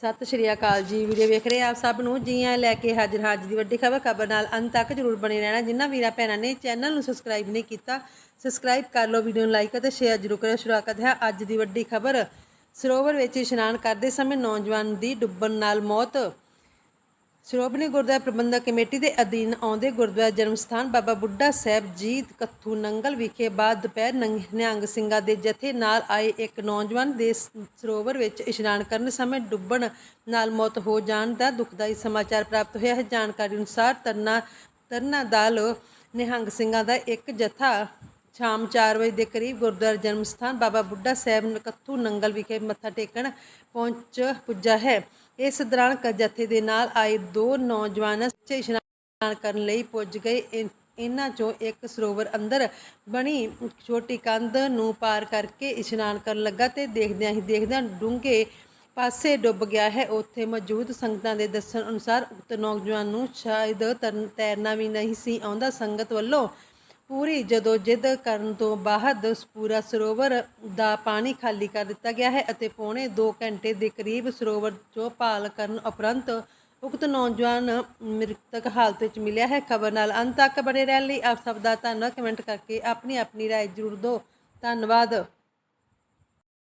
ਸਤਿ ਸ਼੍ਰੀ ਅਕਾਲ ਜੀ ਵੀਡੀਓ ਵੇਖ ਰਹੇ ਆਪ ਸਭ ਨੂੰ? ਜੀ ਆਇਆਂ ਲੈ ਕੇ ਹਾਜ਼ਰ ਹਾਜ਼ ਦੀ ਵੱਡੀ ਖਬਰ। ਖਬਰ ਨਾਲ ਅੰਤ ਤੱਕ ਜਰੂਰ ਬਣੇ ਰਹਿਣਾ। ਜਿਨ੍ਹਾਂ ਵੀਰਾਂ ਭੈਣਾਂ ਨੇ ਚੈਨਲ ਨੂੰ ਸਬਸਕ੍ਰਾਈਬ ਨਹੀਂ ਕੀਤਾ, ਸਬਸਕ੍ਰਾਈਬ ਕਰ ਲਓ ਵੀਡੀਓ ਨੂੰ ਲਾਈਕ ਅਤੇ ਸ਼ੇਅਰ ਜਰੂਰ ਕਰਿਓ। ਸ਼ੁਰੂਆਤ ਹੈ ਅੱਜ ਦੀ ਵੱਡੀ ਖਬਰ। ਸਰੋਵਰ ਵਿੱਚ ਇਸ਼ਨਾਨ ਕਰਦੇ ਸਮੇਂ ਨੌਜਵਾਨ ਦੀ ਡੁੱਬਣ ਨਾਲ ਮੌਤ। ਸ਼੍ਰੋਮਣੀ ਗੁਰਦੁਆਰਾ ਪ੍ਰਬੰਧਕ ਕਮੇਟੀ ਦੇ ਅਧੀਨ ਆਉਂਦੇ ਗੁਰਦੁਆਰਾ ਜਨਮ ਸਥਾਨ ਬਾਬਾ ਬੁੱਢਾ ਸਾਹਿਬ ਜੀ ਕੱਥੂ ਨੰਗਲ ਵਿਖੇ ਬਾਅਦ ਦੁਪਹਿਰ ਨੰਗ- ਨਿਹੰਗ ਸਿੰਘਾਂ ਦੇ ਜਥੇ ਨਾਲ ਆਏ ਇੱਕ ਨੌਜਵਾਨ ਦੇ ਸਰੋਵਰ ਵਿੱਚ ਇਸ਼ਨਾਨ ਕਰਨ ਸਮੇਂ ਡੁੱਬਣ ਨਾਲ ਮੌਤ ਹੋ ਜਾਣ ਦਾ ਦੁਖਦਾਈ ਸਮਾਚਾਰ ਪ੍ਰਾਪਤ ਹੋਇਆ ਹੈ। ਜਾਣਕਾਰੀ ਅਨੁਸਾਰ ਤਰਨਾ ਤਰਨਾ ਦਾਲ ਨਿਹੰਗ ਸਿੰਘਾਂ ਦਾ ਇੱਕ ਜਥਾ ਸ਼ਾਮ 4 ਵਜੇ ਦੇ ਕਰੀਬ ਗੁਰਦੁਆਰਾ ਜਨਮ ਸਥਾਨ ਬਾਬਾ ਬੁੱਢਾ ਸਾਹਿਬ ਕੱਥੂ ਨੰਗਲ ਵਿਖੇ ਮੱਥਾ ਟੇਕਣ ਪਹੁੰਚ ਪੁੱਜਾ ਹੈ। ਇਸ ਦੌਰਾਨ ਜਥੇ ਦੇ ਨਾਲ ਆਏ ਦੋ ਨੌਜਵਾਨ ਸੱਚੇ ਇਸ਼ਨਾਨ ਕਰਨ ਲਈ ਪੁੱਜ ਗਏ। ਇਹਨਾਂ ਚੋਂ ਇੱਕ ਸਰੋਵਰ ਅੰਦਰ ਬਣੀ ਛੋਟੀ ਕੰਧ ਨੂੰ ਪਾਰ ਕਰਕੇ ਇਸ਼ਨਾਨ ਕਰਨ ਲੱਗਾ ਤੇ ਦੇਖਦਿਆਂ ਹੀ ਦੇਖਦਿਆਂ ਡੂੰਘੇ ਪਾਸੇ ਡੁੱਬ ਗਿਆ ਹੈ। ਉੱਥੇ ਮੌਜੂਦ ਸੰਗਤਾਂ ਦੇ ਦੱਸਣ ਅਨੁਸਾਰ ਉਕਤ ਨੌਜਵਾਨ ਨੂੰ ਸ਼ਾਇਦ ਤਰਨ- ਤੈਰਨਾ ਵੀ ਨਹੀਂ ਸੀ ਆਉਂਦਾ। ਸੰਗਤ ਵੱਲੋਂ ਪੂਰੀ ਜਦੋਂ ਜਿੱਦ ਕਰਨ ਤੋਂ ਬਾਅਦ ਪੂਰਾ ਸਰੋਵਰ ਦਾ ਪਾਣੀ ਖਾਲੀ ਕਰ ਦਿੱਤਾ ਗਿਆ ਹੈ ਅਤੇ ਪੌਣੇ 2 ਘੰਟੇ ਦੇ ਕਰੀਬ ਸਰੋਵਰ ਚੋਂ ਭਾਲ ਕਰਨ ਉਪਰੰਤ ਉਕਤ ਨੌਜਵਾਨ ਮ੍ਰਿਤਕ ਹਾਲਤ ਵਿੱਚ ਮਿਲਿਆ ਹੈ। ਖਬਰ ਨਾਲ ਅੰਤ ਤੱਕ ਬਣੇ ਰਹਿਣ ਲਈ ਆਪ ਸਭ ਦਾ ਧੰਨਵਾਦ। ਕਮੈਂਟ ਕਰਕੇ ਆਪਣੀ ਆਪਣੀ ਰਾਏ ਜ਼ਰੂਰ ਦਿਓ। ਧੰਨਵਾਦ।